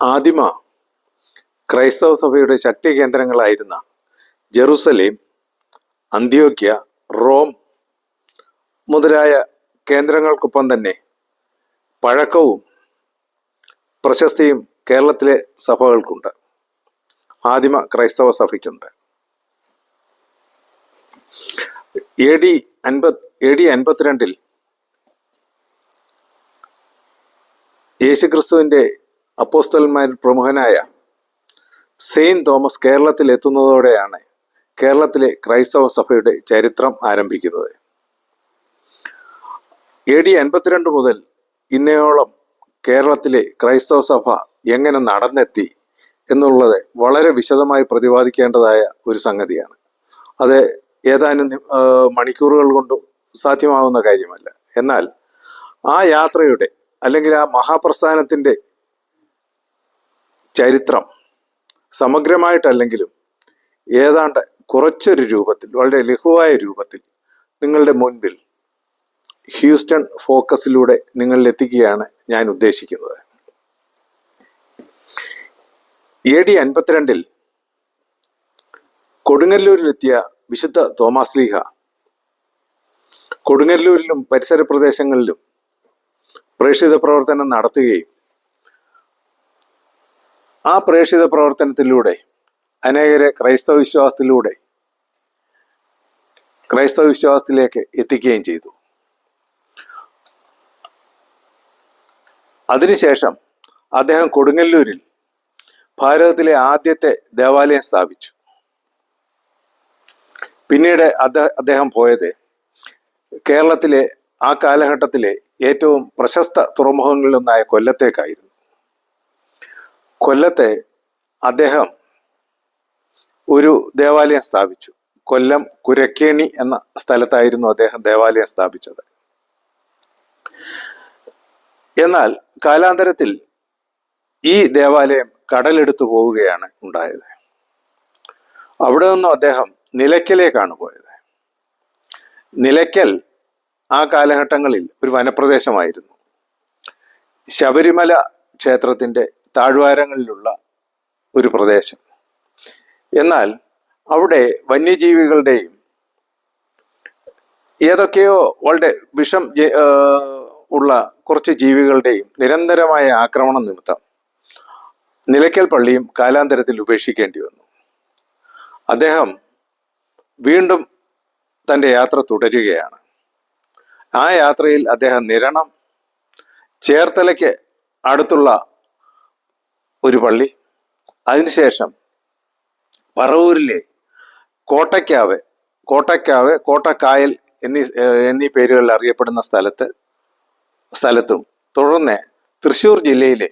ആദിമ ക്രൈസ്തവ സഭയുടെ ശക്തി കേന്ദ്രങ്ങളായിരുന്ന ജെറുസലേം അന്ത്യോക്യ റോം മുതലായ കേന്ദ്രങ്ങൾക്കൊപ്പം തന്നെ പഴക്കവും പ്രശസ്തിയും കേരളത്തിലെ സഭകൾക്കുണ്ട്. ആദിമ ക്രൈസ്തവ സഭയ്ക്കുണ്ട്. എ ഡി അൻപത് എ ഡി അൻപത്തിരണ്ടിൽ യേശുക്രിസ്തുവിന്റെ അപ്പോസ്തലന്മാരിൽ പ്രമുഖനായ സെയിൻ തോമസ് കേരളത്തിൽ എത്തുന്നതോടെയാണ് കേരളത്തിലെ ക്രൈസ്തവ സഭയുടെ ചരിത്രം ആരംഭിക്കുന്നത്. എ ഡി അൻപത്തിരണ്ട് മുതൽ ഇന്നയോളം കേരളത്തിലെ ക്രൈസ്തവ സഭ എങ്ങനെ നടന്നെത്തി എന്നുള്ളത് വളരെ വിശദമായി പ്രതിപാദിക്കേണ്ടതായ ഒരു സംഗതിയാണ്. അത് ഏതാനും മണിക്കൂറുകൾ കൊണ്ട് സാധ്യമാവുന്ന കാര്യമല്ല. എന്നാൽ ആ യാത്രയുടെ അല്ലെങ്കിൽ ആ മഹാപ്രസ്ഥാനത്തിന്റെ ചരിത്രം സമഗ്രമായിട്ടല്ലെങ്കിലും ഏതാണ്ട് കുറച്ചൊരു രൂപത്തിൽ വളരെ ലഘുവായ രൂപത്തിൽ നിങ്ങളുടെ മുൻപിൽ ഹ്യൂസ്റ്റൺ ഫോക്കസിലൂടെ നിങ്ങളിലെത്തിക്കുകയാണ് ഞാൻ ഉദ്ദേശിക്കുന്നത്. എ ഡി അൻപത്തിരണ്ടിൽ കൊടുങ്ങല്ലൂരിലെത്തിയ വിശുദ്ധ തോമാസ് ലീഹ കൊടുങ്ങല്ലൂരിലും പരിസര പ്രദേശങ്ങളിലും പ്രേക്ഷിത പ്രവർത്തനം നടത്തുകയും ആ പ്രേക്ഷിത പ്രവർത്തനത്തിലൂടെ അനേകരെ ക്രൈസ്തവ വിശ്വാസത്തിലൂടെ ക്രൈസ്തവ വിശ്വാസത്തിലേക്ക് എത്തിക്കുകയും ചെയ്തു. അതിനുശേഷം അദ്ദേഹം കൊടുങ്ങല്ലൂരിൽ ഭാരതത്തിലെ ആദ്യത്തെ ദേവാലയം സ്ഥാപിച്ചു. പിന്നീട് അദ്ദേ- അദ്ദേഹം പോയത് കേരളത്തിലെ ആ കാലഘട്ടത്തിലെ ഏറ്റവും പ്രശസ്ത തുറമുഖങ്ങളിലൊന്നായ കൊല്ലത്തേക്കായിരുന്നു. കൊല്ലത്തെ അദ്ദേഹം ഒരു ദേവാലയം സ്ഥാപിച്ചു. കൊല്ലം കുരക്കേണി എന്ന സ്ഥലത്തായിരുന്നു അദ്ദേഹം ദേവാലയം സ്ഥാപിച്ചത്. എന്നാൽ കാലാന്തരത്തിൽ ഈ ദേവാലയം കടലെടുത്തു പോവുകയാണ് ഉണ്ടായത്. അവിടെ നിന്നും അദ്ദേഹം നിലയ്ക്കലേക്കാണ് പോയത്. നിലയ്ക്കൽ ആ കാലഘട്ടങ്ങളിൽ ഒരു വനപ്രദേശമായിരുന്നു. ശബരിമല ക്ഷേത്രത്തിന്റെ താഴ്വാരങ്ങളിലുള്ള ഒരു പ്രദേശം. എന്നാൽ അവിടെ വന്യജീവികളുടെയും ഏതൊക്കെയോ വളരെ വിഷം ഉള്ള കുറച്ച് ജീവികളുടെയും നിരന്തരമായ ആക്രമണം നിമിത്തം നിലയ്ക്കൽ പള്ളിയും കാലാന്തരത്തിൽ ഉപേക്ഷിക്കേണ്ടി വന്നു. അദ്ദേഹം വീണ്ടും തന്റെ യാത്ര തുടരുകയാണ്. ആ യാത്രയിൽ അദ്ദേഹം നിരണം ചേർത്തലയ്ക്ക് അടുത്തുള്ള ഒരു പള്ളി. അതിനുശേഷം പറവൂരിലെ കോട്ടയ്ക്കാവ് കോട്ടയ്ക്കാവ് കോട്ടക്കായൽ എന്നീ എന്നീ പേരുകളിൽ അറിയപ്പെടുന്ന സ്ഥലത്ത് സ്ഥലത്തും തുടർന്ന് തൃശ്ശൂർ ജില്ലയിലെ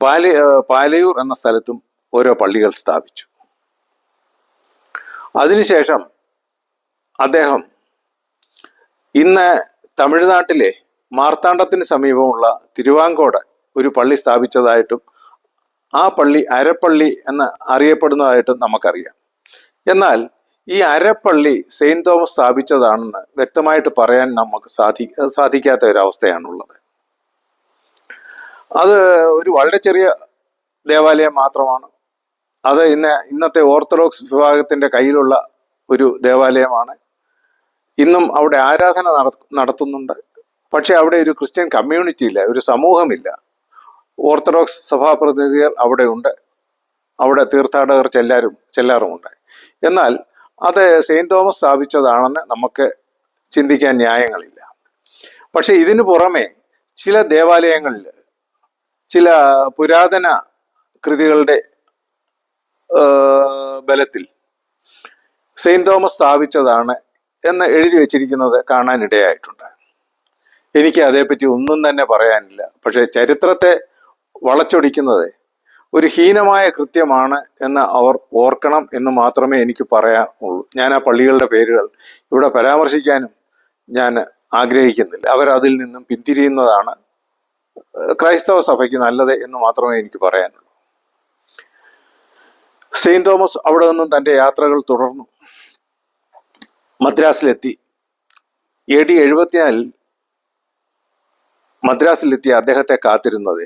പാല പാലയൂർ എന്ന സ്ഥലത്തും ഓരോ പള്ളികൾ സ്ഥാപിച്ചു. അതിനുശേഷം അദ്ദേഹം ഇന്ന് തമിഴ്നാട്ടിലെ മാർത്താണ്ഡത്തിന് സമീപമുള്ള തിരുവാങ്കോട് ഒരു പള്ളി സ്ഥാപിച്ചതായിട്ടും ആ പള്ളി അരപ്പള്ളി എന്ന് അറിയപ്പെടുന്നതായിട്ടും നമുക്കറിയാം. എന്നാൽ ഈ അരപ്പള്ളി സെയിന്റ് തോമസ് സ്ഥാപിച്ചതാണെന്ന് വ്യക്തമായിട്ട് പറയാൻ നമുക്ക് സാധി സാധിക്കാത്ത ഒരവസ്ഥയാണുള്ളത്. അത് ഒരു വളരെ ചെറിയ ദേവാലയം മാത്രമാണ്. അത് ഇന്ന് ഇന്നത്തെ ഓർത്തഡോക്സ് വിഭാഗത്തിന്റെ കയ്യിലുള്ള ഒരു ദേവാലയമാണ്. ഇന്നും അവിടെ ആരാധന നട- നടത്തുന്നുണ്ട്. പക്ഷെ അവിടെ ഒരു ക്രിസ്ത്യൻ കമ്മ്യൂണിറ്റി ഇല്ല ഒരു സമൂഹമില്ല. ഓർത്തഡോക്സ് സഭാപ്രതിനിധികൾ അവിടെ ഉണ്ട് അവിടെ തീർത്ഥാടകർ ചെല്ലാരും ചെല്ലാറുമുണ്ട്. എന്നാൽ അത് സെയിൻ തോമസ് സ്ഥാപിച്ചതാണെന്ന് നമുക്ക് ചിന്തിക്കാൻ ന്യായങ്ങളില്ല. പക്ഷെ ഇതിനു പുറമെ ചില ദേവാലയങ്ങളിൽ ചില പുരാതന കൃതികളുടെ ബലത്തിൽ സെയിൻ തോമസ് സ്ഥാപിച്ചതാണ് എന്ന് എഴുതി വെച്ചിരിക്കുന്നത് കാണാനിടയായിട്ടുണ്ട്. എനിക്ക് അതേപ്പറ്റി ഒന്നും തന്നെ പറയാനില്ല. പക്ഷേ ചരിത്രത്തെ വളച്ചൊടിക്കുന്നത് ഒരു ഹീനമായ കൃത്യമാണ് എന്ന് അവർ ഓർക്കണം എന്ന് മാത്രമേ എനിക്ക് പറയാനുള്ളൂ ഞാൻ ആ പള്ളികളുടെ പേരുകൾ ഇവിടെ പരാമർശിക്കാനും ഞാൻ ആഗ്രഹിക്കുന്നില്ല. അവർ നിന്നും പിന്തിരിയുന്നതാണ് ക്രൈസ്തവ സഭയ്ക്ക് നല്ലത് എന്ന് മാത്രമേ എനിക്ക് പറയാനുള്ളൂ. സെയിന്റ് തോമസ് അവിടെ നിന്നും തന്റെ യാത്രകൾ തുടർന്നു. മദ്രാസിലെത്തി. എ ഡി എഴുപത്തിനാലിൽ മദ്രാസിലെത്തിയ അദ്ദേഹത്തെ കാത്തിരുന്നത്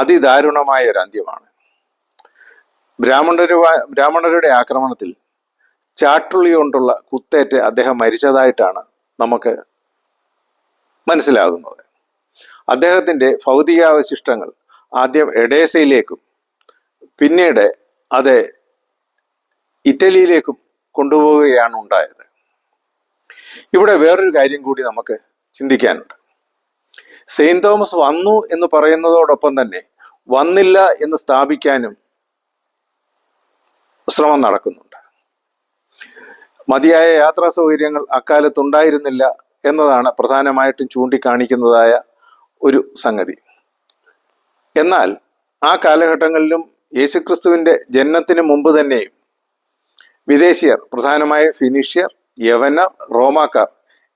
അതിദാരുണമായ ഒരു അന്ത്യമാണ്. ബ്രാഹ്മണരു ബ്രാഹ്മണരുടെ ആക്രമണത്തിൽ ചാട്ടുള്ളി കൊണ്ടുള്ള കുത്തേറ്റ് അദ്ദേഹം മരിച്ചതായിട്ടാണ് നമുക്ക് മനസ്സിലാകുന്നത്. അദ്ദേഹത്തിന്റെ ഭൗതികാവശിഷ്ടങ്ങൾ ആദ്യം എഡേസയിലേക്കും പിന്നീട് അത് ഇറ്റലിയിലേക്കും കൊണ്ടുപോവുകയാണ് ഉണ്ടായത്. ഇവിടെ വേറൊരു കാര്യം കൂടി നമുക്ക് ചിന്തിക്കാനുണ്ട്. സെയിന്റ് തോമസ് വന്നു എന്ന് പറയുന്നതോടൊപ്പം തന്നെ വന്നില്ല എന്ന് സ്ഥാപിക്കാനും ശ്രമം നടക്കുന്നുണ്ട്. മതിയായ യാത്രാ സൗകര്യങ്ങൾ അക്കാലത്ത് ഉണ്ടായിരുന്നില്ല എന്നതാണ് പ്രധാനമായിട്ടും ചൂണ്ടിക്കാണിക്കുന്നതായ ഒരു സംഗതി. എന്നാൽ ആ കാലഘട്ടങ്ങളിലും യേശുക്രിസ്തുവിന്റെ ജനനത്തിന് മുമ്പ് തന്നെയും വിദേശീയർ പ്രധാനമായ ഫിനീഷ്യർ യവനർ റോമാക്കാർ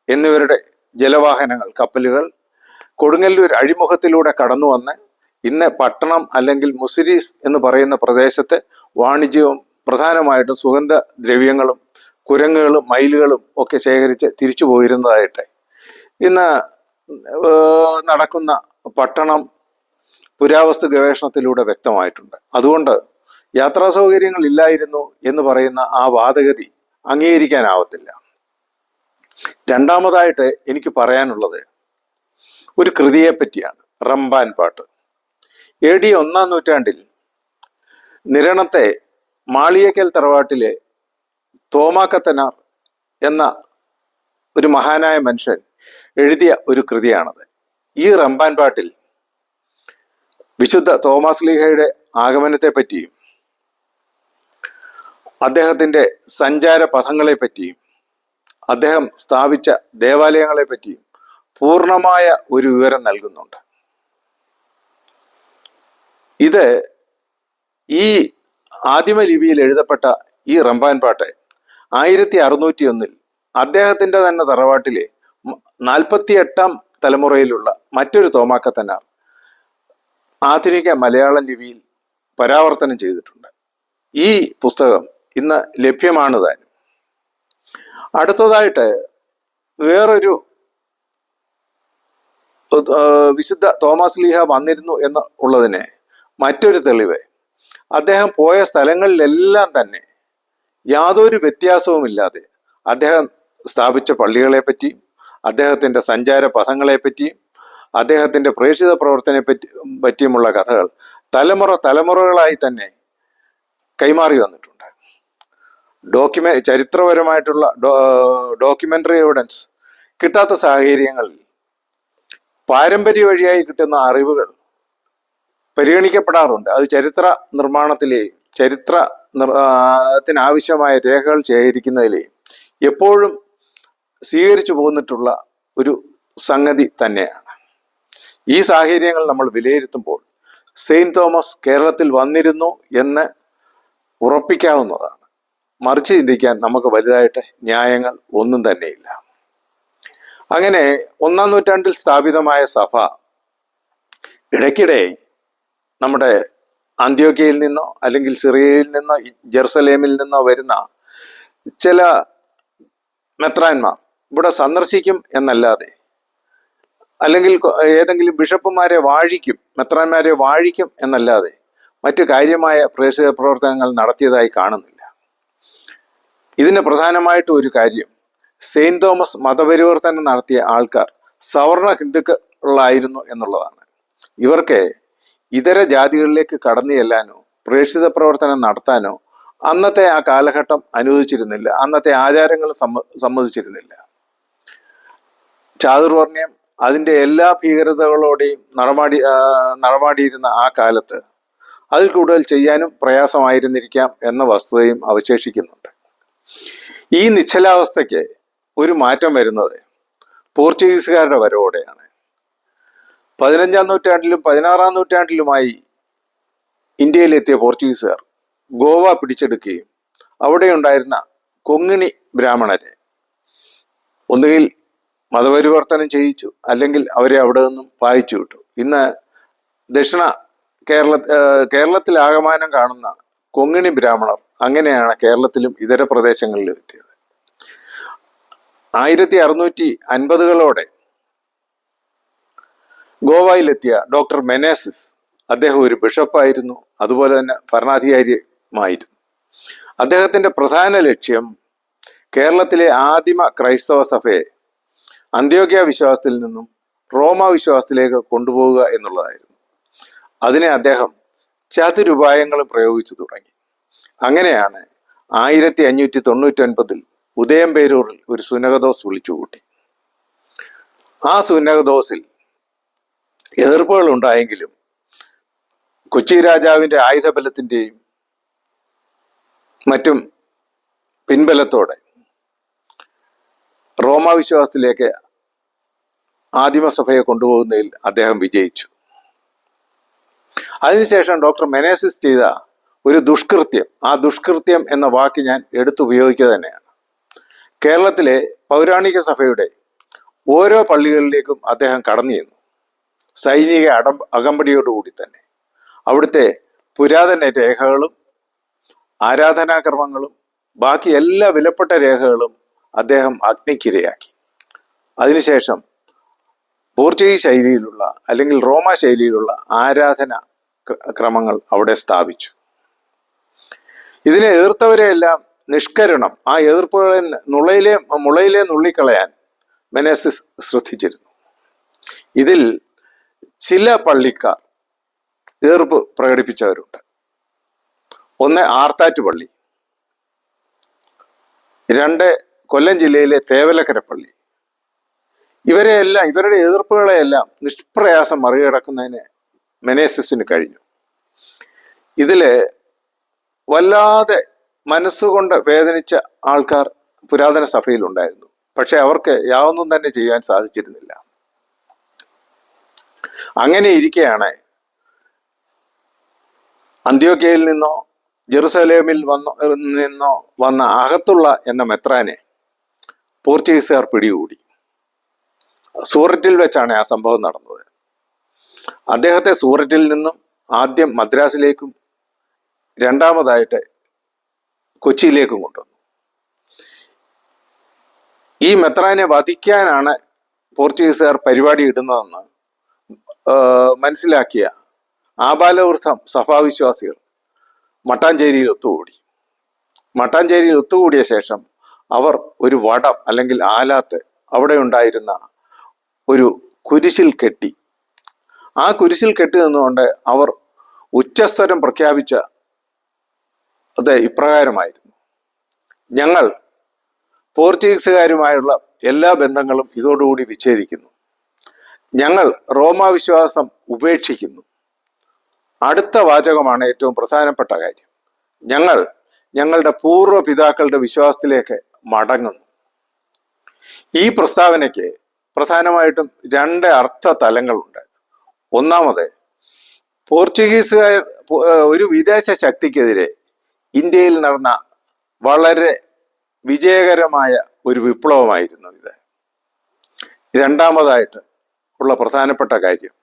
എന്നിവരുടെ ജലവാഹനങ്ങൾ കപ്പലുകൾ കൊടുങ്ങല്ലൂർ അഴിമുഖത്തിലൂടെ കടന്നു വന്ന് ഇന്ന് പട്ടണം അല്ലെങ്കിൽ മുസിരീസ് എന്ന് പറയുന്ന പ്രദേശത്തെ വാണിജ്യവും പ്രധാനമായിട്ടും സുഗന്ധ ദ്രവ്യങ്ങളും കുരങ്ങുകളും മയിലുകളും ഒക്കെ ശേഖരിച്ച് തിരിച്ചു പോയിരുന്നതായിട്ട്. ഇന്ന് നടക്കുന്ന പട്ടണം പുരാവസ്തു ഗവേഷണത്തിലൂടെ വ്യക്തമായിട്ടുണ്ട്. അതുകൊണ്ട് യാത്രാ സൗകര്യങ്ങൾ ഇല്ലായിരുന്നു എന്ന് പറയുന്ന ആ വാദഗതി അംഗീകരിക്കാനാവത്തില്ല. രണ്ടാമതായിട്ട് എനിക്ക് പറയാനുള്ളത് ഒരു കൃതിയെ പറ്റിയാണ് റംബാൻ പാട്ട്. എ ഡി ഒന്നാം നൂറ്റാണ്ടിൽ നിരണത്തെ മാളിയക്കൽ തറവാട്ടിലെ തോമാക്കത്തനാർ എന്ന ഒരു മഹാനായ മനുഷ്യൻ എഴുതിയ ഒരു കൃതിയാണത്. ഈ റംബാൻ പാട്ടിൽ വിശുദ്ധ തോമസ് ലീഹയുടെ ആഗമനത്തെ പറ്റിയും അദ്ദേഹത്തിന്റെ സഞ്ചാര പഥങ്ങളെ പറ്റിയും അദ്ദേഹം സ്ഥാപിച്ച ദേവാലയങ്ങളെ പറ്റിയും പൂർണമായ ഒരു വിവരം നൽകുന്നുണ്ട്. ഇത് ഈ ആദിമ ലിപിയിൽ എഴുതപ്പെട്ട ഈ റംബാൻ പാട്ട് ആയിരത്തി അറുന്നൂറ്റി ഒന്നിൽ അദ്ദേഹത്തിന്റെ തന്നെ തറവാട്ടിലെ നാൽപ്പത്തി എട്ടാം തലമുറയിലുള്ള മറ്റൊരു തോമാക്കത്തനാർ ആധുനിക മലയാളം ലിപിയിൽ പരാവർത്തനം ചെയ്തിട്ടുണ്ട്. ഈ പുസ്തകം ഇന്ന് ലഭ്യമാണ് താനും. അടുത്തതായിട്ട് വേറൊരു വിശുദ്ധ തോമസ് ലീഹ വന്നിരുന്നു എന്ന് ഉള്ളതിന് മറ്റൊരു തെളിവ്. അദ്ദേഹം പോയ സ്ഥലങ്ങളിലെല്ലാം തന്നെ യാതൊരു വ്യത്യാസവുമില്ലാതെ അദ്ദേഹം സ്ഥാപിച്ച പള്ളികളെ പറ്റിയും അദ്ദേഹത്തിന്റെ സഞ്ചാര പഥങ്ങളെ പറ്റിയും അദ്ദേഹത്തിന്റെ പ്രേക്ഷിത പ്രവർത്തനെ പറ്റി പറ്റിയുമുള്ള കഥകൾ തലമുറ തലമുറകളായി തന്നെ കൈമാറി വന്നിട്ടുണ്ട്. ഡോക്യുമെ ചരിത്രപരമായിട്ടുള്ള ഡോക്യുമെന്ററി എവിഡൻസ് കിട്ടാത്ത സാഹചര്യങ്ങളിൽ പാരമ്പര്യ വഴിയായി കിട്ടുന്ന അറിവുകൾ പരിഗണിക്കപ്പെടാറുണ്ട്. അത് ചരിത്ര നിർമ്മാണത്തിലെയും ചരിത്ര ത്തിനാവശ്യമായ രേഖകൾ ശേഖരിക്കുന്നതിലെയും എപ്പോഴും സ്വീകരിച്ചു പോന്നിട്ടുള്ള ഒരു സംഗതി തന്നെയാണ്. ഈ സാഹചര്യങ്ങൾ നമ്മൾ വിലയിരുത്തുമ്പോൾ സെയിൻ തോമസ് കേരളത്തിൽ വന്നിരുന്നു എന്ന് ഉറപ്പിക്കാവുന്നതാണ്. മറിച്ച് ചിന്തിക്കാൻ നമുക്ക് വലുതായിട്ട് ന്യായങ്ങൾ ഒന്നും തന്നെയില്ല. അങ്ങനെ ഒന്നാം നൂറ്റാണ്ടിൽ സ്ഥാപിതമായ സഭ ഇടയ്ക്കിടെ നമ്മുടെ അന്ത്യോക്കയിൽ നിന്നോ അല്ലെങ്കിൽ സിറിയയിൽ നിന്നോ ജെറുസലേമിൽ നിന്നോ വരുന്ന ചില മെത്രാന്മാർ ഇവിടെ സന്ദർശിക്കും എന്നല്ലാതെ അല്ലെങ്കിൽ ഏതെങ്കിലും ബിഷപ്പുമാരെ വാഴിക്കും മെത്രാന്മാരെ വാഴിക്കും എന്നല്ലാതെ മറ്റു കാര്യമായ പ്രേക്ഷിത പ്രവർത്തനങ്ങൾ നടത്തിയതായി കാണുന്നില്ല. ഇതിന് പ്രധാനമായിട്ട് ഒരു കാര്യം. സെയിന്റ് തോമസ് മതപരിവർത്തനം നടത്തിയ ആൾക്കാർ സവർണ ഹിന്ദുക്കളായിരുന്നു എന്നുള്ളതാണ്. ഇവർക്ക് ഇതര ജാതികളിലേക്ക് കടന്നു ചെല്ലാനോ പ്രേക്ഷിത പ്രവർത്തനം നടത്താനോ അന്നത്തെ ആ കാലഘട്ടം അനുവദിച്ചിരുന്നില്ല. അന്നത്തെ ആചാരങ്ങൾ സമ്മ സമ്മതിച്ചിരുന്നില്ല. ചാതുർവർണയം അതിന്റെ എല്ലാ ഭീകരതകളോടെയും നടമാടി നടപാടിയിരുന്ന ആ കാലത്ത് അതിൽ കൂടുതൽ ചെയ്യാനും പ്രയാസമായിരുന്നിരിക്കാം എന്ന വസ്തുതയും അവശേഷിക്കുന്നുണ്ട് ഈ നിശ്ചലാവസ്ഥയ്ക്ക് ഒരു മാറ്റം വരുന്നത് പോർച്ചുഗീസുകാരുടെ വരവോടെയാണ്. പതിനഞ്ചാം നൂറ്റാണ്ടിലും പതിനാറാം നൂറ്റാണ്ടിലുമായി ഇന്ത്യയിലെത്തിയ പോർച്ചുഗീസുകാർ ഗോവ പിടിച്ചെടുക്കുകയും അവിടെയുണ്ടായിരുന്ന കൊങ്ങിണി ബ്രാഹ്മണരെ ഒന്നുകിൽ മതപരിവർത്തനം ചെയ്യിച്ചു അല്ലെങ്കിൽ അവരെ അവിടെ നിന്നും വായിച്ചു വിട്ടു ഇന്ന് ദക്ഷിണ കേരള കേരളത്തിലാകമാനം കാണുന്ന കൊങ്ങിണി ബ്രാഹ്മണർ അങ്ങനെയാണ് കേരളത്തിലും ഇതര പ്രദേശങ്ങളിലും എത്തിയത്. ആയിരത്തി അറുന്നൂറ്റി അൻപതുകളോടെ ഗോവയിലെത്തിയ ഡോക്ടർ മെനേസിസ് അദ്ദേഹം ഒരു ബിഷപ്പായിരുന്നു അതുപോലെ തന്നെ ഭരണാധികാരിയുമായിരുന്നു. അദ്ദേഹത്തിന്റെ പ്രധാന ലക്ഷ്യം കേരളത്തിലെ ആദിമ ക്രൈസ്തവ സഭയെ അന്ത്യോഗ്യ വിശ്വാസത്തിൽ നിന്നും റോമ വിശ്വാസത്തിലേക്ക് കൊണ്ടുപോവുക എന്നുള്ളതായിരുന്നു. അതിനെ അദ്ദേഹം ചതുരുപായങ്ങളും പ്രയോഗിച്ചു തുടങ്ങി. അങ്ങനെയാണ് ആയിരത്തി അഞ്ഞൂറ്റി തൊണ്ണൂറ്റി ഒൻപതിൽ ഉദയംപേരൂരിൽ ഒരു സുനകദോസ് വിളിച്ചുകൂട്ടി. ആ സുനകദോസിൽ എതിർപ്പുകൾ ഉണ്ടായെങ്കിലും കൊച്ചി രാജാവിന്റെ ആയുധബലത്തിന്റെയും മറ്റും പിൻബലത്തോടെ റോമാവിശ്വാസത്തിലേക്ക് ആദിമസഭയെ കൊണ്ടുപോകുന്നതിൽ അദ്ദേഹം വിജയിച്ചു. അതിനുശേഷം ഡോക്ടർ മെനേസിസ് ചെയ്ത ഒരു ദുഷ്കൃത്യം ആ ദുഷ്കൃത്യം എന്ന വാക്ക് ഞാൻ എടുത്തുപയോഗിക്കുക തന്നെയാണ്. കേരളത്തിലെ പൗരാണിക സഭയുടെ ഓരോ പള്ളികളിലേക്കും അദ്ദേഹം കടന്നു ചെന്നു. സൈനിക അടം അകമ്പടിയോടുകൂടി തന്നെ. അവിടുത്തെ പുരാതന രേഖകളും ആരാധനാക്രമങ്ങളും ബാക്കി എല്ലാ വിലപ്പെട്ട രേഖകളും അദ്ദേഹം അഗ്നിക്കിരയാക്കി. അതിനുശേഷം പോർച്ചുഗീസ് ശൈലിയിലുള്ള അല്ലെങ്കിൽ റോമ ശൈലിയിലുള്ള ആരാധന ക്രമങ്ങൾ അവിടെ സ്ഥാപിച്ചു. ഇതിനെ എതിർത്തവരെയെല്ലാം നിഷ്കരണം ആ എതിർപ്പുകളെ നുളയിലെ മുളയിലെ നുള്ളിക്കളയാൻ മെനേസിസ് ശ്രദ്ധിച്ചിരുന്നു. ഇതിൽ ചില പള്ളിക്കാർ എതിർപ്പ് പ്രകടിപ്പിച്ചവരുണ്ട്. ഒന്ന് ആർത്താറ്റ് പള്ളി രണ്ട് കൊല്ലം ജില്ലയിലെ തേവലക്കര പള്ളി. ഇവരെയെല്ലാം ഇവരുടെ എതിർപ്പുകളെയെല്ലാം നിഷ്പ്രയാസം മറികടക്കുന്നതിന് മെനേസിസിന് കഴിഞ്ഞു. ഇതിൽ വല്ലാതെ മനസ്സുകൊണ്ട് വേദനിച്ച ആൾക്കാർ പുരാതന സഭയിലുണ്ടായിരുന്നു. പക്ഷെ അവർക്ക് യാതൊന്നും തന്നെ ചെയ്യാൻ സാധിച്ചിരുന്നില്ല. അങ്ങനെ ഇരിക്കെയാണ് അന്ത്യോക്കയിൽ നിന്നോ ജെറുസലേമിൽ വന്നോ നിന്നോ വന്ന അകത്തുള്ള എന്ന മെത്രാനെ പോർച്ചുഗീസുകാർ പിടികൂടി. സൂററ്റിൽ വെച്ചാണ് ആ സംഭവം നടന്നത്. അദ്ദേഹത്തെ സൂററ്റിൽ നിന്നും ആദ്യം മദ്രാസിലേക്കും രണ്ടാമതായിട്ട് കൊച്ചിയിലേക്കും കൊണ്ടുവന്നു. ഈ മെത്രാനെ വധിക്കാനാണ് പോർച്ചുഗീസുകാർ പരിപാടി ഇടുന്നതെന്ന് മനസ്സിലാക്കിയ ആബാലവൃദ്ധം സഭാവിശ്വാസികൾ മട്ടാഞ്ചേരിയിൽ ഒത്തുകൂടി. മട്ടാഞ്ചേരിയിൽ ഒത്തുകൂടിയ ശേഷം അവർ ഒരു വടം അല്ലെങ്കിൽ ആലാത്ത് അവിടെ ഉണ്ടായിരുന്ന ഒരു കുരിശിൽ കെട്ടി ആ കുരിശിൽ കെട്ടി നിന്നുകൊണ്ട് അവർ ഉച്ചസ്തരം പ്രഖ്യാപിച്ച അത് ഇപ്രകാരമായിരുന്നു. ഞങ്ങൾ പോർച്ചുഗീസുകാരുമായുള്ള എല്ലാ ബന്ധങ്ങളും ഇതോടുകൂടി വിച്ഛേദിക്കുന്നു. ഞങ്ങൾ റോമാവിശ്വാസം ഉപേക്ഷിക്കുന്നു. അടുത്ത വാചകമാണ് ഏറ്റവും പ്രധാനപ്പെട്ട കാര്യം. ഞങ്ങൾ ഞങ്ങളുടെ പൂർവ പിതാക്കളുടെ വിശ്വാസത്തിലേക്ക് മടങ്ങുന്നു. ഈ പ്രസ്താവനയ്ക്ക് പ്രധാനമായിട്ടും രണ്ട് അർത്ഥ തലങ്ങളുണ്ട് ഒന്നാമത് പോർച്ചുഗീസുകാർ ഒരു വിദേശ ശക്തിക്കെതിരെ ഇന്ത്യയിൽ നടന്ന വളരെ വിജയകരമായ ഒരു വിപ്ലവമായിരുന്നു ഇത്. രണ്ടാമതായിട്ട് ഉള്ള പ്രധാനപ്പെട്ട കാര്യം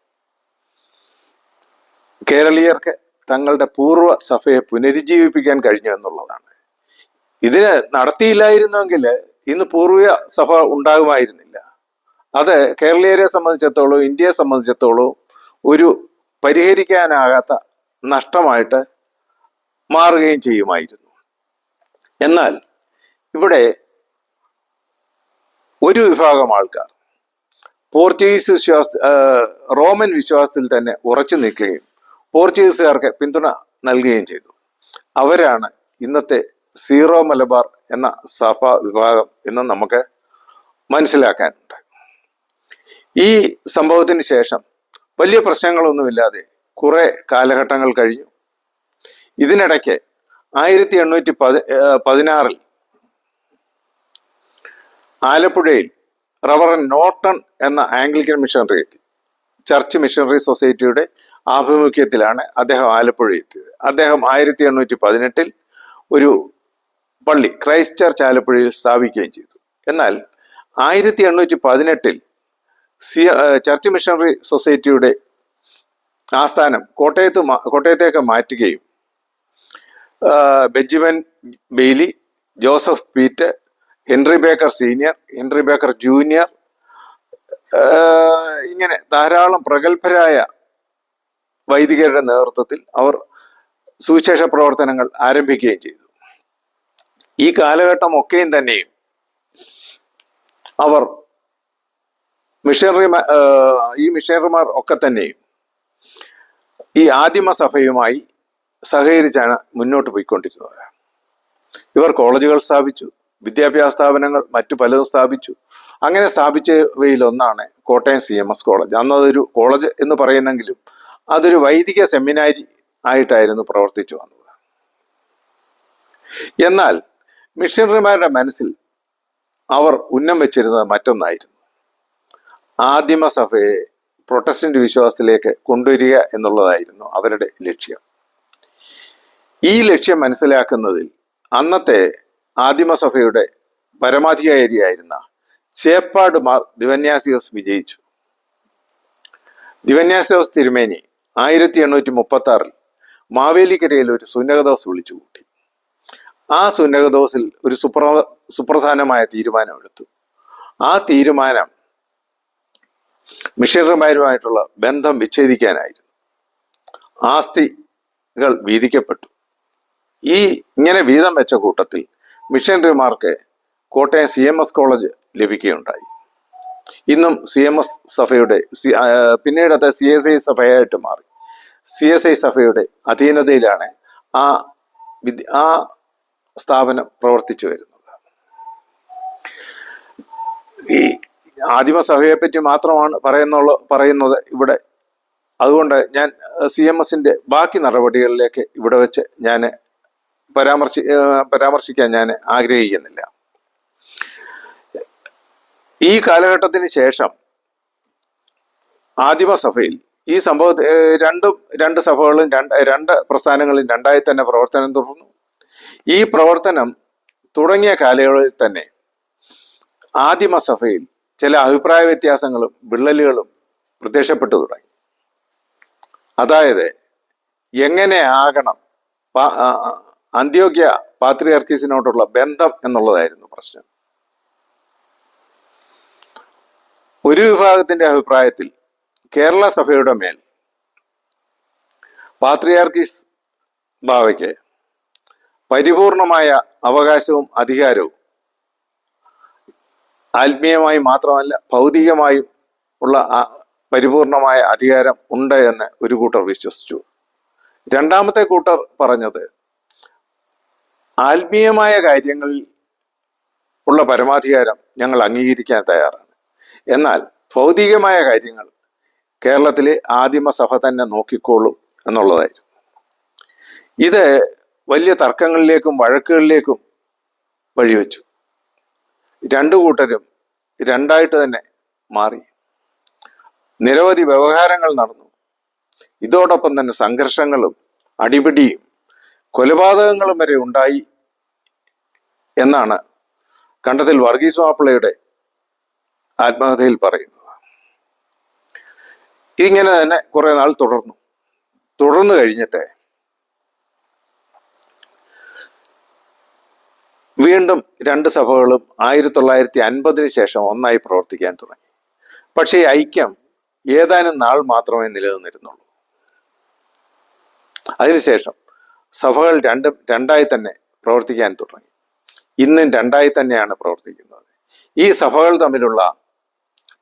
കേരളീയർക്ക് തങ്ങളുടെ പൂർവ സഭയെ പുനരുജ്ജീവിപ്പിക്കാൻ കഴിഞ്ഞു എന്നുള്ളതാണ്. ഇതിന് നടത്തിയില്ലായിരുന്നെങ്കിൽ ഇന്ന് പൂർവ സഭ ഉണ്ടാകുമായിരുന്നില്ല. അത് കേരളീയരെ സംബന്ധിച്ചിടത്തോളം ഇന്ത്യയെ സംബന്ധിച്ചിടത്തോളം ഒരു പരിഹരിക്കാനാകാത്ത നഷ്ടമായിട്ട് മാറുകയും ചെയ്യുമായിരുന്നു. എന്നാൽ ഇവിടെ ഒരു വിഭാഗം ആൾക്കാർ പോർച്ചുഗീസ് വിശ്വാസ റോമൻ വിശ്വാസത്തിൽ തന്നെ ഉറച്ചു നിൽക്കുകയും പോർച്ചുഗീസുകാർക്ക് പിന്തുണ നൽകുകയും ചെയ്തു. അവരാണ് ഇന്നത്തെ സീറോ മലബാർ എന്ന സഭ വിഭാഗം എന്ന് നമുക്ക് മനസ്സിലാക്കാനുണ്ട്. ഈ സംഭവത്തിന് ശേഷം വലിയ പ്രശ്നങ്ങളൊന്നുമില്ലാതെ കുറെ കാലഘട്ടങ്ങൾ കഴിഞ്ഞു. ഇതിനിടയ്ക്ക് ആയിരത്തി എണ്ണൂറ്റി പതി പതിനാറിൽ ആലപ്പുഴയിൽ റവറൻ നോട്ടൺ എന്ന ആംഗ്ലിക്കൻ മിഷണറി എത്തി. ചർച്ച് മിഷണറി സൊസൈറ്റിയുടെ ആഭിമുഖ്യത്തിലാണ് അദ്ദേഹം ആലപ്പുഴ എത്തിയത്. അദ്ദേഹം ആയിരത്തി എണ്ണൂറ്റി പതിനെട്ടിൽ ഒരു പള്ളി ക്രൈസ്റ്റ് ചർച്ച് ആലപ്പുഴയിൽ സ്ഥാപിക്കുകയും ചെയ്തു. എന്നാൽ ആയിരത്തി എണ്ണൂറ്റി പതിനെട്ടിൽ സി ചർച്ച് മിഷണറി സൊസൈറ്റിയുടെ ആസ്ഥാനം കോട്ടയത്ത് കോട്ടയത്തേക്ക് മാറ്റുകയും Benjamin Bailey Joseph Peet Henry Baker senior Henry Baker junior ഇങ്ങനെ ധാരാളം പ്രഗത്ഭരായ വൈദികരുടെ നേതൃത്വത്തിൽ അവർ സുവിശേഷ പ്രവർത്തനങ്ങൾ ആരംഭിക്കുകയും ചെയ്തു. ഈ കാലഘട്ടം ഒക്കെയും തന്നെയും അവർ മിഷണറി ഈ മിഷണറിമാർ ഒക്കെ തന്നെയും ഈ ആദിമ സഭയുമായി സഹകരിച്ചാണ് മുന്നോട്ട് പോയിക്കൊണ്ടിരുന്നത്. ഇവർ കോളേജുകൾ സ്ഥാപിച്ചു വിദ്യാഭ്യാസ സ്ഥാപനങ്ങൾ മറ്റു പലതും സ്ഥാപിച്ചു. അങ്ങനെ സ്ഥാപിച്ചവയിലൊന്നാണ് Kottayam C M S college. അന്നതൊരു college എന്ന് പറയുന്നെങ്കിലും അതൊരു വൈദിക സെമിനാരി ആയിട്ടായിരുന്നു പ്രവർത്തിച്ചു വന്നത്. എന്നാൽ മിഷണറിമാരുടെ മനസ്സിൽ അവർ ഉന്നം വെച്ചിരുന്നത് മറ്റൊന്നായിരുന്നു. ആദിമസഭയെ പ്രൊട്ടസ്റ്റന്റ് വിശ്വാസത്തിലേക്ക് കൊണ്ടുവരിക എന്നുള്ളതായിരുന്നു അവരുടെ ലക്ഷ്യം. ഈ ലക്ഷ്യം മനസ്സിലാക്കുന്നതിൽ അന്നത്തെ ആദിമസഭയുടെ പരമാധികാരിയായിരുന്ന ചേപ്പാട് മാർ ദിവന്യാസിയോസ് വിജയിച്ചു. ദിവന്യാസിയോസ് തിരുമേനി ആയിരത്തി എണ്ണൂറ്റി മുപ്പത്തി ആറിൽ മാവേലിക്കരയിൽ ഒരു സുന്നകദോസ് വിളിച്ചു കൂട്ടി ആ സുന്നകദോസിൽ ഒരു സുപ്ര സുപ്രധാനമായ തീരുമാനമെടുത്തു. ആ തീരുമാനം മിഷണറിമാരുമായിട്ടുള്ള ബന്ധം വിച്ഛേദിക്കാനായിരുന്നു. ആസ്തികൾ വീതിക്കപ്പെട്ടു. ഈ ഇങ്ങനെ വീതം വെച്ച കൂട്ടത്തിൽ മിഷനറിമാർക്ക് Kottayam C M S college ലഭിക്കുകയുണ്ടായി. ഇന്നും സി എം എസ് സഭയുടെ പിന്നീട് അത് സി എസ് ഐ സഭയായിട്ട് മാറി. സി എസ് ഐ സഭയുടെ അധീനതയിലാണ് ആ വിദ്യ ആ സ്ഥാപനം പ്രവർത്തിച്ചു വരുന്നത്. ഈ ആദിമസഭയെ പറ്റി മാത്രമാണ് പറയുന്നുള്ള പറയുന്നത് ഇവിടെ. അതുകൊണ്ട് ഞാൻ സി എം എസിന്റെ ബാക്കി നടപടികളിലേക്ക് ഇവിടെ വെച്ച് ഞാൻ പരാമർശി പരാമർശിക്കാൻ ഞാൻ ആഗ്രഹിക്കുന്നില്ല. ഈ കാലഘട്ടത്തിന് ശേഷം ആദിമസഭയിൽ ഈ സംഭവ രണ്ടും രണ്ട് സഭകളും രണ്ട് രണ്ട് പ്രസ്ഥാനങ്ങളും രണ്ടായി തന്നെ പ്രവർത്തനം തുടർന്നു. ഈ പ്രവർത്തനം തുടങ്ങിയ കാലയളവിൽ തന്നെ ആദിമസഭയിൽ ചില അഭിപ്രായ വ്യത്യാസങ്ങളും വിള്ളലുകളും പ്രത്യക്ഷപ്പെട്ടു തുടങ്ങി. അതായത് എങ്ങനെ ആകണം അന്ത്യോഗ്യ പാത്രിയർക്കീസിനോടുള്ള ബന്ധം എന്നുള്ളതായിരുന്നു പ്രശ്നം. ഒരു വിഭാഗത്തിന്റെ അഭിപ്രായത്തിൽ കേരള സഭയുടെ മേൽ പാത്രിയാർക്കീസ് ബാവയ്ക്ക് പരിപൂർണമായ അവകാശവും അധികാരവും ആത്മീയമായി മാത്രമല്ല ഭൗതികമായും ഉള്ള പരിപൂർണമായ അധികാരം ഉണ്ട് എന്ന് ഒരു കൂട്ടർ വിശ്വസിച്ചു. രണ്ടാമത്തെ കൂട്ടർ പറഞ്ഞത് ആത്മീയമായ കാര്യങ്ങളിൽ ഉള്ള പരമാധികാരം ഞങ്ങൾ അംഗീകരിക്കാൻ തയ്യാറാണ്. എന്നാൽ ഭൗതികമായ കാര്യങ്ങൾ കേരളത്തിലെ ആദിമസഭ തന്നെ നോക്കിക്കോളും എന്നുള്ളതായിരുന്നു. ഇത് വലിയ തർക്കങ്ങളിലേക്കും വഴക്കുകളിലേക്കും വഴിവെച്ചു. രണ്ടു കൂട്ടരും രണ്ടായിട്ട് തന്നെ മാറി. നിരവധി വ്യവഹാരങ്ങൾ നടന്നു. ഇതോടൊപ്പം തന്നെ സംഘർഷങ്ങളും അടിപിടിയും കൊലപാതകങ്ങളും വരെ ഉണ്ടായി എന്നാണ് കണ്ടത്തിൽ വർഗീസ് മാപ്പിളയുടെ ആത്മകഥയിൽ പറയുന്നത്. ഇങ്ങനെ തന്നെ കുറെ നാൾ തുടർന്നു. തുടർന്നു കഴിഞ്ഞിട്ട് വീണ്ടും രണ്ട് സഭകളും ആയിരത്തി തൊള്ളായിരത്തി അൻപതിന് ശേഷം ഒന്നായി പ്രവർത്തിക്കാൻ തുടങ്ങി. പക്ഷേ ഈ ഐക്യം ഏതാനും നാൾ മാത്രമേ നിലനിന്നിരുന്നുള്ളൂ. അതിനുശേഷം സഭകൾ രണ്ട് രണ്ടായി തന്നെ പ്രവർത്തിക്കാൻ തുടങ്ങി. ഇന്നും രണ്ടായി തന്നെയാണ് പ്രവർത്തിക്കുന്നത്. ഈ സഭകൾ തമ്മിലുള്ള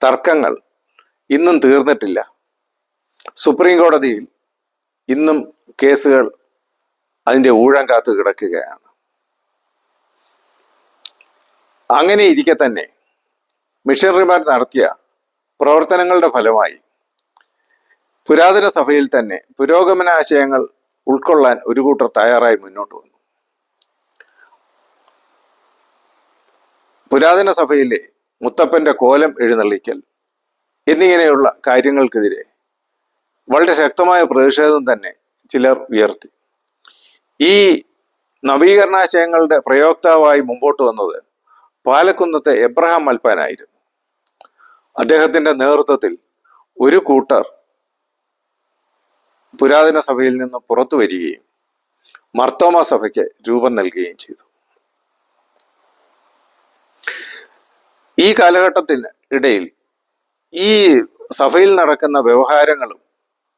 തർക്കങ്ങൾ ഇന്നും തീർന്നിട്ടില്ല. സുപ്രീം കോടതിയിൽ ഇന്നും കേസുകൾ അതിന്റെ ഊഴം കാത്തു കിടക്കുകയാണ്. അങ്ങനെ ഇരിക്കെ തന്നെ മിഷണറിമാർ നടത്തിയ പ്രവർത്തനങ്ങളുടെ ഫലമായി പുരാതന സഭയിൽ തന്നെ പുരോഗമന ആശയങ്ങൾ ഉൾക്കൊള്ളാൻ ഒരു കൂട്ടർ തയ്യാറായി മുന്നോട്ട് വന്നു. പുരാതന സഭയിലെ മുത്തപ്പന്റെ കോലം എഴുന്നള്ളിക്കൽ എന്നിങ്ങനെയുള്ള കാര്യങ്ങൾക്കെതിരെ വളരെ ശക്തമായ പ്രതിഷേധം തന്നെ ചിലർ ഉയർത്തി. ഈ നവീകരണാശയങ്ങളുടെ പ്രയോക്താവായി മുമ്പോട്ട് വന്നത് പാലക്കുന്നത്തെ എബ്രഹാം മൽപ്പാനായിരുന്നു അദ്ദേഹത്തിന്റെ നേതൃത്വത്തിൽ ഒരു കൂട്ടർ പുരാതന സഭയിൽ നിന്ന് പുറത്തു വരികയും മർത്തോമ സഭയ്ക്ക് രൂപം നൽകുകയും ചെയ്തു. ഈ കാലഘട്ടത്തിന് ഇടയിൽ ഈ സഭയിൽ നടക്കുന്ന വ്യവഹാരങ്ങളും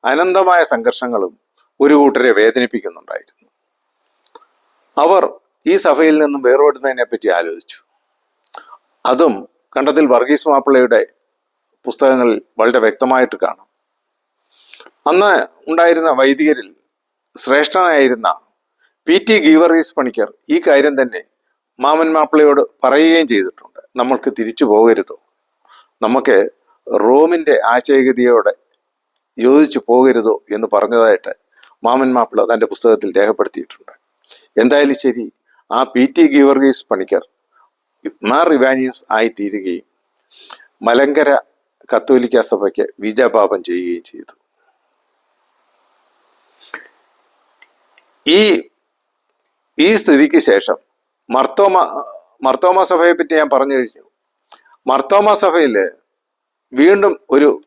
അനന്തമായ സംഘർഷങ്ങളും ഒരു കൂട്ടരെ വേദനിപ്പിക്കുന്നുണ്ടായിരുന്നു. അവർ ഈ സഭയിൽ നിന്നും വേർപെടുന്നതിനെ പറ്റി ആലോചിച്ചു. അതും കണ്ടത്തിൽ വർഗീസ് മാപ്പിളയുടെ പുസ്തകങ്ങളിൽ വളരെ വ്യക്തമായിട്ട് കാണാം. അന്ന് ഉണ്ടായിരുന്ന വൈദികരിൽ ശ്രേഷ്ഠനായിരുന്ന പി ടി ഗീവറീസ് പണിക്കർ ഈ കാര്യം തന്നെ മാമൻ മാപ്പിളയോട് പറയുകയും ചെയ്തിട്ടുണ്ട്. നമ്മൾക്ക് തിരിച്ചു പോകരുതോ. നമുക്ക് റോമിന്റെ ആശയഗതിയോടെ യോജിച്ചു പോകരുതോ എന്ന് പറഞ്ഞതായിട്ട് മാമൻ മാപ്പിള തന്റെ പുസ്തകത്തിൽ രേഖപ്പെടുത്തിയിട്ടുണ്ട്. എന്തായാലും ശരി ആ പി ടി ഗീവർഗീസ് പണിക്കർ മാർ ഇവാനിയസ് ആയിത്തീരുകയും മലങ്കര കത്തോലിക്ക സഭയ്ക്ക് വിജയപാപം ചെയ്യുകയും ചെയ്തു. ഈ ഈ സ്ഥിതിക്ക് ശേഷം മർത്തോമ മർത്തോമ സഭയെ പറ്റി ഞാൻ പറഞ്ഞു കഴിഞ്ഞു. മർത്തോമ സഭയിൽ വീണ്ടും ഒരു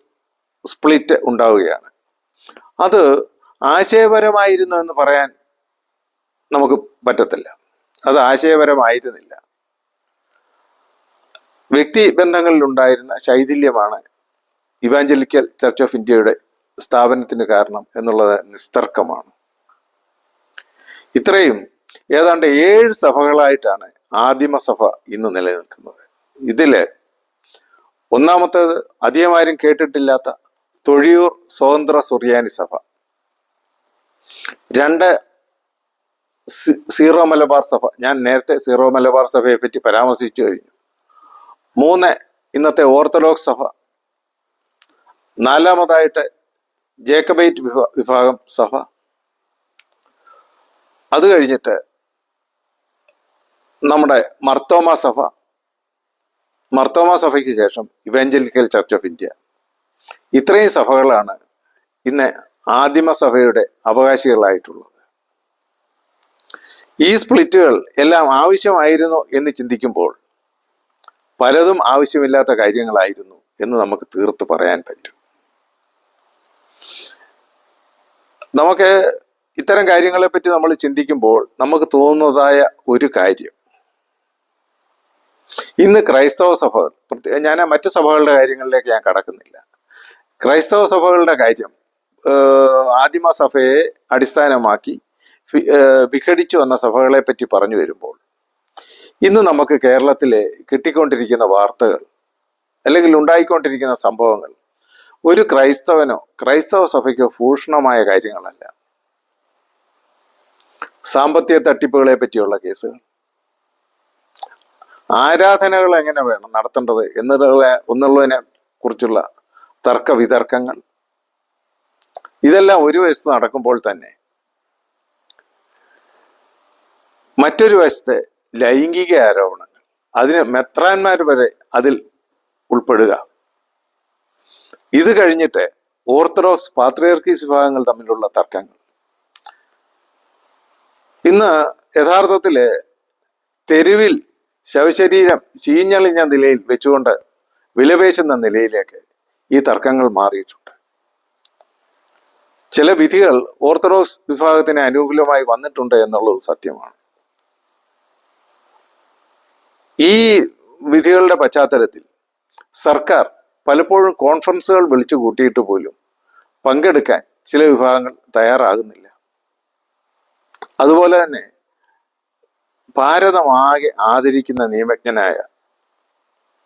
സ്പ്ലിറ്റ് ഉണ്ടാവുകയാണ്. അത് ആശയപരമായിരുന്നു എന്ന് പറയാൻ നമുക്ക് പറ്റത്തില്ല. അത് ആശയപരമായിരുന്നില്ല. വ്യക്തി ബന്ധങ്ങളിൽ ഉണ്ടായിരുന്ന ശൈഥില്യമാണ് ഇവാഞ്ചലിക്കൽ ചർച്ച് ഓഫ് ഇന്ത്യയുടെ സ്ഥാപനത്തിന് കാരണം എന്നുള്ളത് നിസ്തർക്കമാണ്. ഇത്രയും ഏതാണ്ട് ഏഴ് സഭകളായിട്ടാണ് ആദിമസഭ ഇന്ന് നിലനിൽക്കുന്നത്. ഇതിൽ ഒന്നാമത്തേത് അധികമാരും കേട്ടിട്ടില്ലാത്ത തൊഴിയൂർ സ്വതന്ത്ര സുറിയാനി സഭ. രണ്ട് സീറോ മലബാർ സഭ. ഞാൻ നേരത്തെ സീറോ മലബാർ സഭയെ പറ്റി പരാമർശിച്ചു കഴിഞ്ഞു. മൂന്ന് ഇന്നത്തെ ഓർത്തഡോക്സ് സഭ. നാലാമതായിട്ട് ജേക്കബൈറ്റ് വിഭാ- വിഭാഗം സഭ. അത് കഴിഞ്ഞിട്ട് നമ്മുടെ മർത്തോമ സഭ. മർത്തോമ സഭയ്ക്ക് ശേഷം ഇവാഞ്ചലിക്കൽ ചർച്ച് ഓഫ് ഇന്ത്യ. ഇത്രയും സഭകളാണ് ഇന്ന് ആദിമ സഭയുടെ അവകാശികളായിട്ടുള്ളത്. ഈ സ്പ്ലിറ്റുകൾ എല്ലാം ആവശ്യമായിരുന്നു എന്ന് ചിന്തിക്കുമ്പോൾ പലതും ആവശ്യമില്ലാത്ത കാര്യങ്ങളായിരുന്നു എന്ന് നമുക്ക് തീർത്ത് പറയാൻ പറ്റും. നമുക്ക് ഇത്തരം കാര്യങ്ങളെ പറ്റി നമ്മൾ ചിന്തിക്കുമ്പോൾ നമുക്ക് തോന്നുന്നതായ ഒരു കാര്യം. ഇന്ന് ക്രൈസ്തവ സഭകൾ ഞാൻ മറ്റു സഭകളുടെ കാര്യങ്ങളിലേക്ക് ഞാൻ കടക്കുന്നില്ല. ക്രൈസ്തവ സഭകളുടെ കാര്യം ആദിമ സഭയെ അടിസ്ഥാനമാക്കി വിഘടിച്ചു വന്ന സഭകളെ പറ്റി പറഞ്ഞു വരുമ്പോൾ ഇന്ന് നമുക്ക് കേരളത്തിൽ കിട്ടിക്കൊണ്ടിരിക്കുന്ന വാർത്തകൾ അല്ലെങ്കിൽ ഉണ്ടായിക്കൊണ്ടിരിക്കുന്ന സംഭവങ്ങൾ ഒരു ക്രൈസ്തവനോ ക്രൈസ്തവ സഭയ്ക്കോ ഭൂഷണമായ കാര്യങ്ങളല്ല. സാമ്പത്തിക തട്ടിപ്പുകളെ പറ്റിയുള്ള കേസുകൾ. ആരാധനകൾ എങ്ങനെ വേണം നടത്തേണ്ടത് എന്നുള്ള എന്നുള്ളതിനെ കുറിച്ചുള്ള തർക്ക വിതർക്കങ്ങൾ ഇതെല്ലാം ഒരു വശത്ത് നടക്കുമ്പോൾ തന്നെ മറ്റൊരു വശത്ത് ലൈംഗിക ആരോപണങ്ങൾ. അതിന് മെത്രാന്മാർ വരെ അതിൽ ഉൾപ്പെടുക. ഇത് കഴിഞ്ഞിട്ട് ഓർത്തഡോക്സ് പാത്രിയർക്കീസ് വിഭാഗങ്ങൾ തമ്മിലുള്ള തർക്കങ്ങൾ. ഇന്ന് യഥാർത്ഥത്തിൽ തെരുവിൽ ശവശരീരം ചീഞ്ഞളിഞ്ഞ നിലയിൽ വെച്ചുകൊണ്ട് വിലപേശുന്ന നിലയിലേക്ക് ഈ തർക്കങ്ങൾ മാറിയിട്ടുണ്ട്. ചില വിധികൾ ഓർത്തഡോക്സ് വിഭാഗത്തിന് അനുകൂലമായി വന്നിട്ടുണ്ട് എന്നുള്ളത് സത്യമാണ്. ഈ വിധികളുടെ പശ്ചാത്തലത്തിൽ സർക്കാർ പലപ്പോഴും കോൺഫറൻസുകൾ വിളിച്ചു കൂട്ടിയിട്ട് പോലും പങ്കെടുക്കാൻ ചില വിഭാഗങ്ങൾ തയ്യാറാകുന്നില്ല. അതുപോലെ തന്നെ ഭാരതമാകെ ആദരിക്കുന്ന നിയമജ്ഞനായ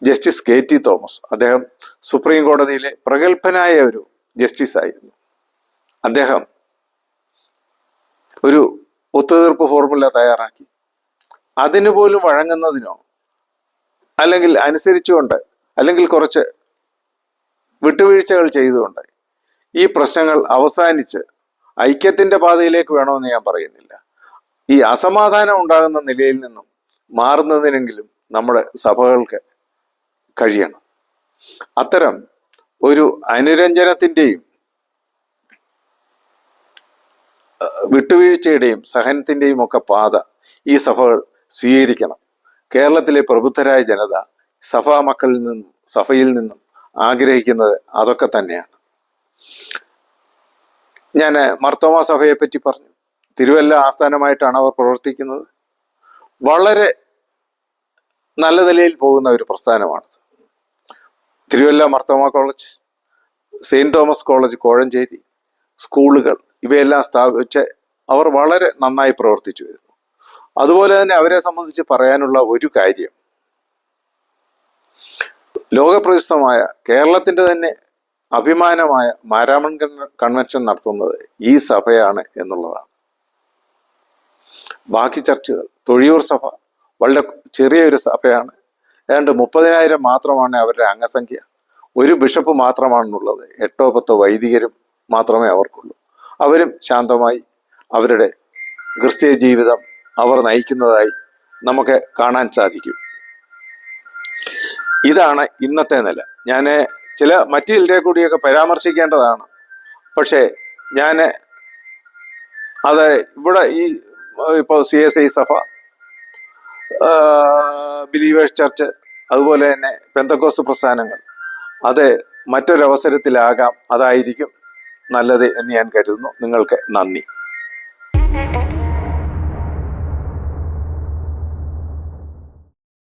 ജസ്റ്റിസ് കെ ടി തോമസ് അദ്ദേഹം സുപ്രീം കോടതിയിലെ പ്രഗത്ഭനായ ഒരു ജസ്റ്റിസ് ആയിരുന്നു. അദ്ദേഹം ഒരു ഒത്തുതീർപ്പ് ഫോർമുല തയ്യാറാക്കി. അതിനു പോലും വഴങ്ങുന്നതിനോ അല്ലെങ്കിൽ അനുസരിച്ചുകൊണ്ട് അല്ലെങ്കിൽ കുറച്ച് വിട്ടുവീഴ്ചകൾ ചെയ്തുകൊണ്ട് ഈ പ്രശ്നങ്ങൾ അവസാനിച്ച് ഐക്യത്തിന്റെ പാതയിലേക്ക് വേണമെന്ന് ഞാൻ പറയുന്നില്ല. ഈ അസമാധാനം ഉണ്ടാകുന്ന നിലയിൽ നിന്നും മാറുന്നതിനെങ്കിലും നമ്മുടെ സഭകൾക്ക് കഴിയണം. അത്തരം ഒരു അനുരഞ്ജനത്തിന്റെയും വിട്ടുവീഴ്ചയുടെയും സഹനത്തിന്റെയും ഒക്കെ പാത ഈ സഭകൾ സ്വീകരിക്കണം. കേരളത്തിലെ പ്രബുദ്ധരായ ജനത സഭാ മക്കളിൽ നിന്നും സഭയിൽ നിന്നും ആഗ്രഹിക്കുന്നത് അതൊക്കെ തന്നെയാണ്. ഞാൻ മർത്തോമ സഭയെ പറ്റി പറഞ്ഞു. തിരുവല്ല ആസ്ഥാനമായിട്ടാണ് അവർ പ്രവർത്തിക്കുന്നത്. വളരെ നല്ല നിലയിൽ പോകുന്ന ഒരു പ്രസ്ഥാനമാണത്. Thiruvalla Marthoma college saint Thomas college Kozhencherry സ്കൂളുകൾ ഇവയെല്ലാം സ്ഥാപിച്ച് അവർ വളരെ നന്നായി പ്രവർത്തിച്ചു വരുന്നു. അതുപോലെ തന്നെ അവരെ സംബന്ധിച്ച് പറയാനുള്ള ഒരു കാര്യം. ലോകപ്രസിദ്ധമായ കേരളത്തിന്റെ തന്നെ അഭിമാനമായ മാരാമൺ കൺവെൻഷൻ നടത്തുന്നത് ഈ സഭയാണ് എന്നുള്ളതാണ്. ബാക്കി ചർച്ചുകൾ തൊഴിയൂർ സഭ വളരെ ചെറിയൊരു സഭയാണ്. ഏതാണ്ട് മുപ്പതിനായിരം മാത്രമാണ് അവരുടെ അംഗസംഖ്യ. ഒരു ബിഷപ്പ് മാത്രമാണുള്ളത്. എട്ടോ പത്തോ വൈദികരും മാത്രമേ അവർക്കുള്ളൂ. അവരും ശാന്തമായി അവരുടെ ക്രിസ്തീയ ജീവിതം അവർ നയിക്കുന്നതായി നമുക്ക് കാണാൻ സാധിക്കും. ഇതാണ് ഇന്നത്തെ നില. ഞാൻ ചില മറ്റു ചിലരെ കൂടിയൊക്കെ പരാമർശിക്കേണ്ടതാണ്. പക്ഷേ ഞാൻ അത് ഇവിടെ ഈ ഇപ്പോൾ സി എസ് ഐ സഭ ബിലീവേഴ്സ് ചർച്ച് അതുപോലെ തന്നെ പെന്തക്കോസ് പ്രസ്ഥാനങ്ങൾ അത് മറ്റൊരവസരത്തിലാകാം. അതായിരിക്കും നല്ലത് എന്ന് ഞാൻ കരുതുന്നു. നിങ്ങൾക്ക് നന്ദി.